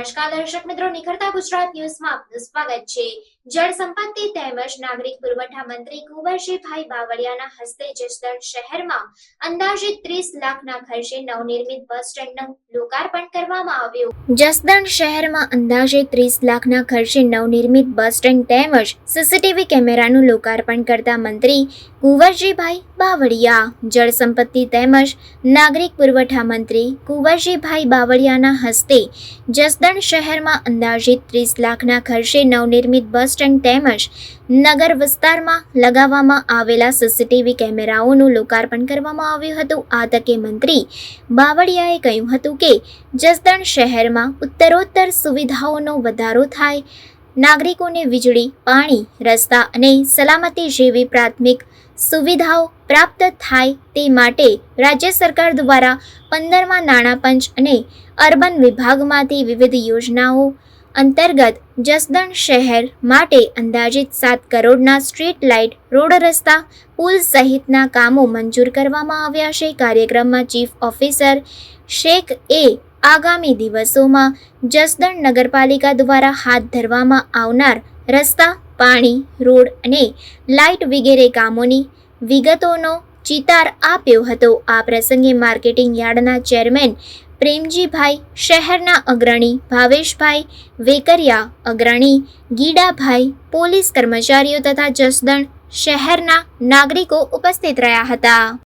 નમસ્કાર દર્શક મિત્રો નિખરતા ગુજરાત ન્યૂઝમાં આપનું સ્વાગત છે. જળ સંપત્તિ તેમજ નાગરિક પુરવઠા મંત્રી કુંવરજીભાઈ બાવળિયાના હસ્તે જસદણ શહેરમાં અંદાજે ત્રીસ લાખના ખર્ચે નવનિર્મિત બસ સ્ટેન્ડનું લોકાર્પણ કરવામાં આવ્યું. જસદણ શહેરમાં અંદાજે ત્રીસ લાખના ખર્ચે નવનિર્મિત બસ સ્ટેન્ડ તેમજ સીસીટીવી કેમેરાનું લોકાર્પણ કરતા મંત્રી કુંવરજીભાઈ બાવળિયા, જળ સંપત્તિ તેમજ નાગરિક પુરવઠા મંત્રી કુંવરજીભાઈ બાવળિયાના હસ્તે જસદણ શહેરમાં અંદાજિત ત્રીસ લાખના ખર્ચે નવનિર્મિત બસ સ્ટેન્ડ તેમજ નગર વિસ્તારમાં લગાવવામાં આવેલા સીસીટીવી કેમેરાઓનું લોકાર્પણ કરવામાં આવ્યું હતું. આ તકે મંત્રી બાવળિયાએ કહ્યું હતું કે, જસદણ શહેરમાં ઉત્તરોત્તર સુવિધાઓનો વધારો થાય નાગરિકોને વીજળી, પાણી, રસ્તા અને સલામતી જેવી પ્રાથમિક સુવિધાઓ પ્રાપ્ત થાય તે માટે રાજ્ય સરકાર દ્વારા પંદરમા નાણાં પંચ અને અર્બન વિભાગમાંથી વિવિધ યોજનાઓ અંતર્ગત જસદણ શહેર માટે અંદાજિત સાત કરોડના સ્ટ્રીટ લાઇટ, રોડ રસ્તા, પુલ સહિતના કામો મંજૂર કરવામાં આવ્યા છે. કાર્યક્રમમાં ચીફ ઓફિસર શેખ એ આગામી દિવસોમાં જસદણ નગરપાલિકા દ્વારા હાથ ધરવામાં આવનાર રસ્તા, પાણી, રોડ અને લાઇટ વગેરે કામોની વિગતોનો ચિતાર આપ્યો હતો. આ પ્રસંગે માર્કેટિંગ યાર્ડના ચેરમેન પ્રેમજીભાઈ, શહેરના અગ્રણી ભાવેશભાઈ વેકરિયા, અગ્રણી ગીડાભાઈ, પોલીસ કર્મચારીઓ તથા જસદણ શહેરના નાગરિકો ઉપસ્થિત રહ્યા હતા.